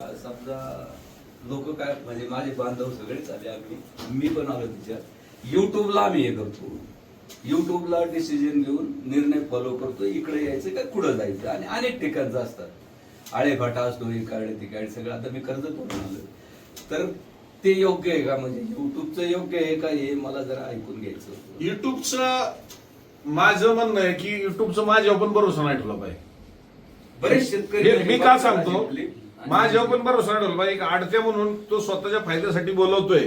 समजा लोक काय म्हणजे माझे बांधव सगळेच आले आम्ही मी पण आलो तिच्यात. युट्यूबला आम्ही हे करतो. युट्यूबला डिसिजन घेऊन निर्णय फॉलो करतो. इकडे यायचं का कुठं जायचं? आणि अनेक ठिकाणचं असतात. आळेफाटा असतो इकडे तिकडे सगळं. आता मी कर्ज करून आलो तर ते योग्य आहे का? म्हणजे युट्यूबचं योग्य आहे का? हे मला जरा ऐकून घ्यायचं. युट्यूबचं माझं म्हणणं आहे की युट्यूबचं माझ्यावर पण भरोसा नाही ठेवला पाहिजे. बरेच शेतकरी मी का सांगतो? माझ्यावर पण भरोसा पाहिजे एक आडत्या म्हणून तो स्वतःच्या फायद्यासाठी बोलवतोय.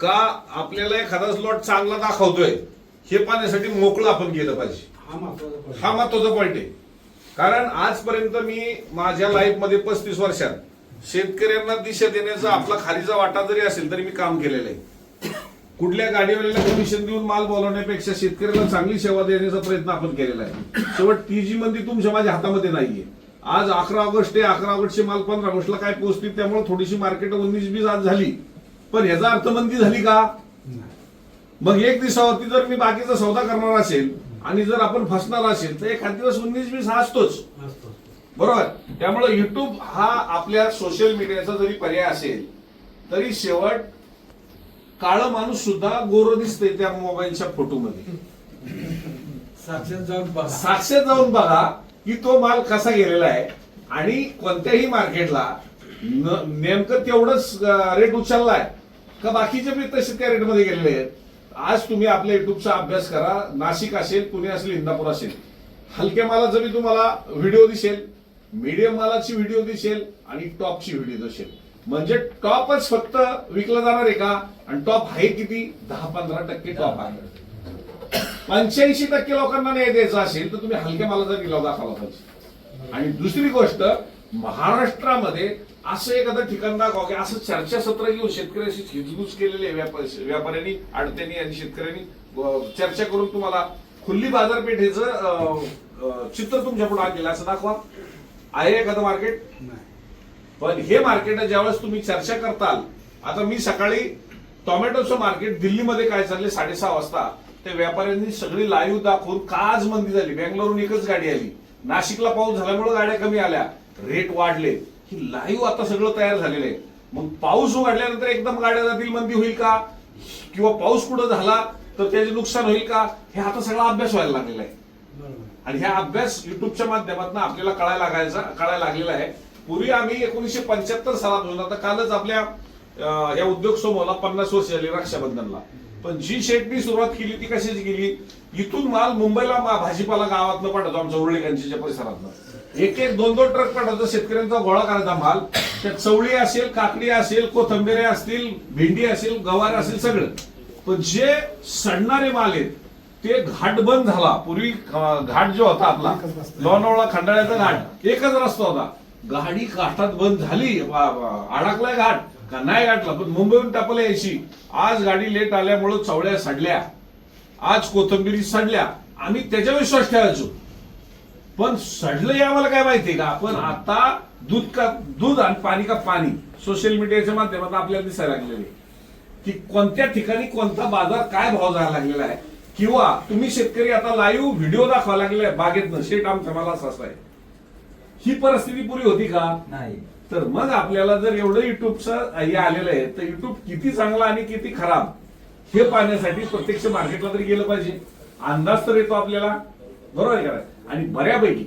का आपल्याला एखादा स्लॉट चांगला दाखवतोय? हे पाहण्यासाठी मोकळं आपण गेलं पाहिजे. हा महत्त्वाचा पॉईंट आहे. कारण आजपर्यंत मी माझ्या लाईफमध्ये पस्तीस वर्षात शेतकऱ्यांना दिशा देण्याचा आपला खालीचा वाटा जरी असेल तरी मी काम केलेलं आहे. कुठल्या गाडीवाल्याला कमिशन देऊन माल बोलवण्यापेक्षा शेतकऱ्याला चांगली सेवा देण्याचा प्रयत्न आपण केलेला आहे. शेवट ती जी मंदी तुमच्या माझ्या हातामध्ये नाहीये. आज अकरा ऑगस्ट आहे अकरा ऑगस्टचे माल पंधरा ऑगस्टला काय पोहोचतील त्यामुळे थोडीशी मार्केट उन्नीस बीस आज झाली. पण ह्याचा अर्थ मंदी झाली का. मग एक दिवसावरती जर मी बाकीचा सौदा करणार असेल आणि जर आपण फसणार असेल तर एखाद दिवस उन्नीस बीस हा असतोच. असतो, असतो. बरोबर? त्यामुळे युट्यूब हा आपल्या सोशल मीडियाचा जरी पर्याय असेल तरी शेवट काळ माणूस सुद्धा गोर दिसते त्या मोबाईलच्या फोटोमध्ये साक्षात जाऊन बघा. साक्षात जाऊन बघा. की तो माल कसा गेलेला आहे आणि कोणत्याही मार्केटला नेमकं तेवढंच रेट उचललाय. का बाकीचे बी तसे त्या रेटमध्ये गेलेले आहेत? आज तुम्ही आपल्या युट्यूबचा अभ्यास करा. नाशिक असेल पुणे असेल इंदापूर असेल. हलक्या मालाचा बी तुम्हाला व्हिडिओ दिसेल मीडियम मालाची व्हिडिओ दिसेल आणि टॉपची व्हिडिओ दिसेल. म्हणजे टॉपच फक्त विकला जाणार आहे का? आणि टॉप आहे किती? दहा पंधरा टक्के टॉप आहे. पंच्याऐंशी टक्के लोकांना न्याय द्यायचा असेल तर तुम्ही हलक्या मालाचा लिलाव दाखवला पाहिजे आणि दुसरी गोष्ट महाराष्ट्रामध्ये असं एखादं ठिकाण दाखवा की असं चर्चासत्र घेऊन शेतकऱ्याशी हिजबूज केलेले व्यापा- व्यापाऱ्यांनी आडत्यांनी आणि शेतकऱ्यांनी चर्चा करून तुम्हाला खुल्ली बाजारपेठेचं चित्र तुमच्यापुढे आणलेलं असं दाखवा. आहे एखादं मार्केट. पण हे मार्केट ज्यावेळेस तुम्ही चर्चा करताल आता मी सकाळी टोमॅटोचं मार्केट दिल्लीमध्ये काय चालले साडेसहा वाजता. त्या व्यापाऱ्यांनी सगळी लाईव्ह दाखवून का आज मंदी झाली. बँगलोरून एकच गाडी आली. नाशिकला पाऊस झाल्यामुळे गाड्या कमी आल्या. रेट वाढले. ही लाईव्ह आता सगळं तयार झालेलं आहे. मग पाऊस वाढल्यानंतर एकदम गाड्या जातील मंदी होईल का? किंवा पाऊस कुठं झाला तर त्याचे नुकसान होईल का? हे आता सगळा अभ्यास व्हायला लागलेला आहे. आणि हा अभ्यास युट्यूबच्या माध्यमातून आपल्याला कळायला लागायचा कळायला लागलेला आहे. पूर्वी आम्ही एकोणीशे पंच्याहत्तर सालापासून आता कालच आपल्या या उद्योग समूहाला पन्नास वर्ष झाली रक्षाबंधनला. पण जी शेटनी सुरुवात केली ती कशीच केली? इथून माल मुंबईला मा- भाजीपाला गावातनं पाठवतो आमच्या उरळीकांच्या परिसरातनं. एक एक दोन दोन ट्रक पाठवतो. शेतकऱ्यांचा गोळा करायचा माल. त्यात चवळी असेल काकडी असेल कोथंबिरे असतील भेंडी असेल गवार असेल सगळं. पण जे सडणारे माल आहेत ते घाट बंद झाला. पूर्वी घाट जो होता आपला लोणावळा खंडाळ्याचा घाट एकच रस्ता होता. गाडी घाटात बंद झाली. अडकलाय घाट. का नाही गाठला? पण मुंबईहून टपला यायची आज गाडी लेट आल्यामुळं चवळ्या सडल्या. आज कोथंबिरी सडल्या. आम्ही त्याच्या विश्वास ठेवायचो. पण सडलं हे आम्हाला काय माहितीये का? पण आता दूध का दूध आणि पाणी का पाणी सोशल मीडियाच्या माध्यमातून आपल्याला दिसायला लागलेले. की कोणत्या ठिकाणी कोणता बाजार काय भाव जायला लागलेला आहे? किंवा तुम्ही शेतकरी आता लाईव्ह व्हिडिओ दाखवा लागलेला आहे बागेतनं. शेट आमच्या मला असं आहे. ही परिस्थिती पुरी होती का? नाही. तर मग आपल्याला जर एवढं युट्यूबचं हे आलेलं आहे तर युट्यूब किती चांगला आणि किती खराब हे पाहण्यासाठी प्रत्यक्ष मार्केटला तरी गेलं पाहिजे. अंदाज तर येतो आपल्याला. बरोबर आहे? आणि बऱ्यापैकी.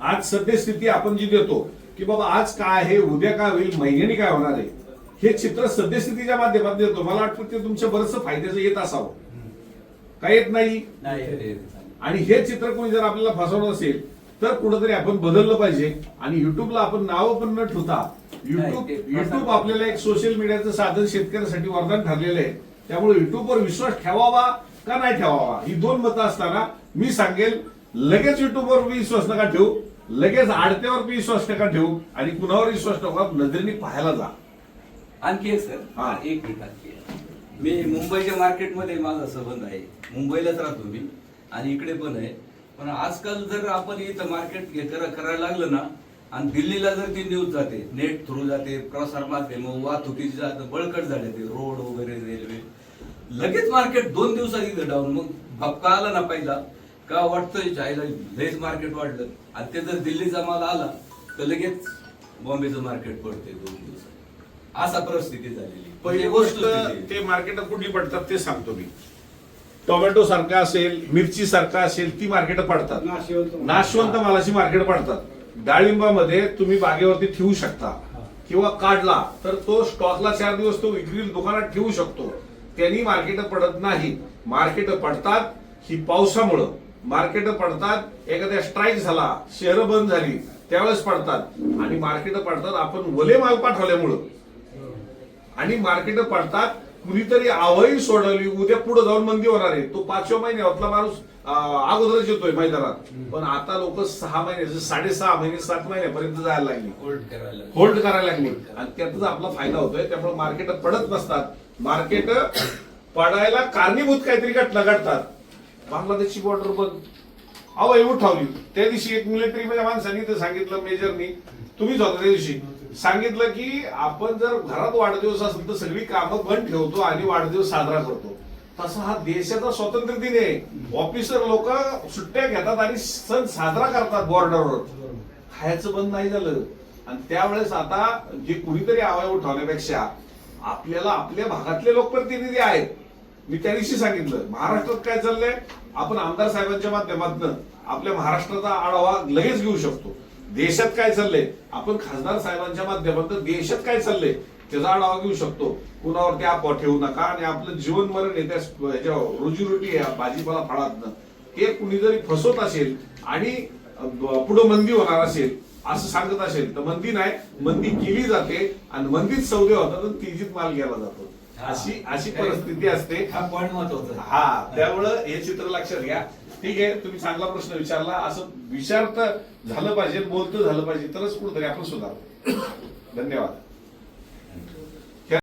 आज सद्यस्थिती आपण जी देतो की बाबा आज काय आहे उद्या काय होईल महिन्यानी काय होणार आहे हे चित्र सद्यस्थितीच्या माध्यमातून देतो. मला वाटतं ते तुमच्या बरंच फायद्याचं येत असावं. काय येत नाही? नाही. आणि हे चित्र कोणी जर आपल्याला फसवलं असेल तर कुठंतरी आपण बदललं पाहिजे. आणि युट्यूबला आपण नावं पण न ठेवता युट्यूब युट्यूब आपल्याला एक सोशल मीडियाचं साधन शेतकऱ्यासाठी वरदान ठरलेलं आहे. त्यामुळे युट्यूबवर विश्वास ठेवावा का नाही ठेवावा? ही दोन मतं असताना मी सांगेल लगेच युट्यूबवर विश्वास नका ठेवू लगेच आडत्यावर विश्वास नका ठेवू आणि कुणावर विश्वास नका नजरेने पाहायला जा. आणखी एक सर हा. एक मिनिट आणखी. मी मुंबईच्या मार्केटमध्ये माझा संबंध आहे. मुंबईलाच राहतो मी आणि इकडे पण आहे. पण आजकाल जर आपण इथं मार्केट करा- करायला लागलं ना आणि दिल्लीला जर ती न्यूज जाते नेट थ्रू जाते प्रसार माध्यम वाहतुकीची जाते बळकट झाले ते रोड वगैरे रेल्वे लगेच मार्केट दोन दिवसात इथं डाऊन मग भपका आला ना पहिला का वाटतंय जायला लयच मार्केट वाढलं. आणि ते जर दिल्लीचा माल आला तर लगेच बॉम्बेचं मार्केट पडते दोन दिवसात. असा परिस्थिती झालेली. पहिली गोष्ट गोष्ट ते. मार्केट कुठली पडतात ते सांगतो मी. टोमॅटो सारखा असेल मिरची सारखा असेल ती मार्केट पडतात. नाशवंत मालाची मार्केट पडतात. डाळिंबामध्ये तुम्ही बागेवरती ठेवू शकता किंवा काढला तर तो स्टॉकला चार दिवस तो विक्री दुकानात ठेवू शकतो. त्यांनी मार्केट पडत नाही. मार्केट पडतात ही पावसामुळं. मार्केट पडतात एखाद्या स्ट्राईक झाला शहरं बंद झाली त्यावेळेस पडतात. आणि मार्केट पडतात आपण वले माल पाठवल्यामुळं. आणि मार्केट पडतात कुणीतरी आवही सोडवली उद्या पुढे जाऊन मंदी होणार आहे. तो पाचव्या महिन्यातला माणूस अं, अगोदरच येतोय मैदानात. पण आता लोक सहा महिने साडेसहा महिने सात महिन्यापर्यंत जायला लागली. होल्ड करायला होल्ड करायला लागली. आणि त्यातच आपला फायदा होतोय त्यामुळे मार्केट पडत नसतात. मार्केट पडायला कारणीभूत काहीतरी घटना घडतात. बांगलादेशची बॉर्डर बंद एवढं ठेवली. त्या दिवशी एक मिलिटरीमध्ये माणसांनी ते सांगितलं मेजरनी तुम्हीच होता त्या दिवशी. सांगितलं की आपण जर घरात वाढदिवस असेल तर सगळी कामं बंद ठेवतो आणि वाढदिवस साजरा करतो. तसा हा देशाचा स्वातंत्र्य दिन आहे. ऑफिसर लोक सुट्ट्या घेतात आणि सण साजरा करतात बॉर्डरवर खायचं बंद नाही झालं. आणि त्यावेळेस आता जे कुणीतरी आवाज उठवण्यापेक्षा आपल्याला आपल्या भागातले लोकप्रतिनिधी आहेत. मी त्या दिवशी सांगितलं महाराष्ट्रात काय चाललंय? आपण आमदार साहेबांच्या माध्यमातून आपल्या महाराष्ट्राचा आढावा लगेच घेऊ शकतो. देशात काय चाललंय? आपण खासदार साहेबांच्या माध्यमातून देशात काय चाललंय? त्याचा आढावा घेऊ शकतो. कुणावरती अफवा ठेवू नका आणि आपलं जीवन मरण आहे त्या ह्याच्या रोजीरोटी आहे भाजीपाला फळातनं ते कुणी जरी फसवत असेल आणि पुढे मंदी होणार असेल असं सांगत असेल तर मंदी नाही. मंदी केली जाते आणि मंदीत सौदे होतात आणि तिजीत माल घ्यायला जातो. अशी अशी परिस्थिती असते. हा पॉईंट महत्त्वाचा. हा त्यामुळं हे चित्र लक्षात घ्या. ठीक आहे तुम्ही चांगला प्रश्न विचारला. असं विचार तर झालं पाहिजे बोलतं झालं पाहिजे तरच कुठेतरी आपण सुधारतो. धन्यवाद.